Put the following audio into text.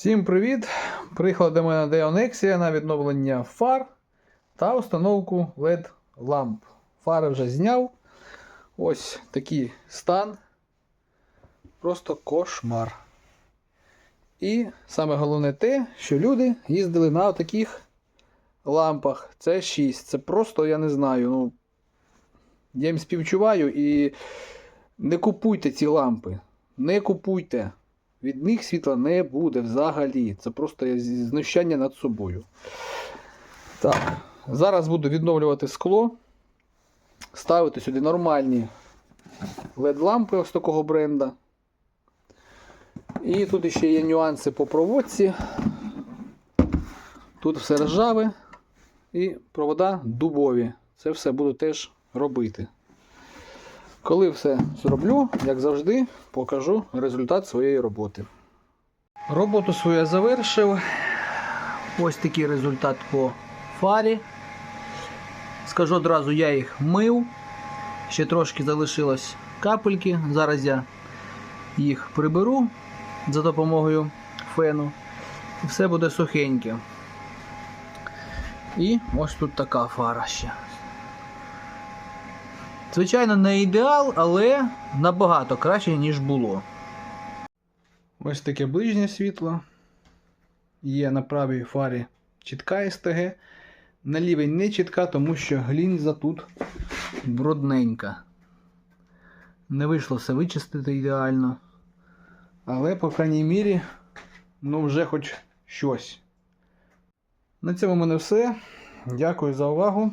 Всім привіт! Приїхала до мене Deonexia на відновлення фар та установку LED ламп. Фари вже зняв. Ось такий стан. Просто кошмар. І саме головне те, що люди їздили на таких лампах. Це 6. Це просто, я не знаю. ну, Я їм співчуваю і не купуйте ці лампи. Не купуйте. Від них світла не буде взагалі. Це просто знущання над собою. Так, зараз буду відновлювати скло. Ставити сюди нормальні LED-лампи ось такого бренда. І тут ще є нюанси по проводці. Тут все ржаве і провода дубові. Це все буду теж робити. Коли все зроблю, як завжди, покажу результат своєї роботи. Роботу свою я завершив. Ось такий результат по фарі. Скажу одразу, я їх мив. Ще трошки залишилось капельки. Зараз я їх приберу за допомогою фену. І все буде сухеньке. І ось тут така фара ще. Звичайно, не ідеал, але набагато краще, ніж було. Ось таке ближнє світло. Є на правій фарі чітка СТГ. На лівій не чітка, тому що глінза тут брудненька. Не вийшло все вичистити ідеально. Але, по крайній мірі, ну вже хоч щось. На цьому в мене все. Дякую за увагу.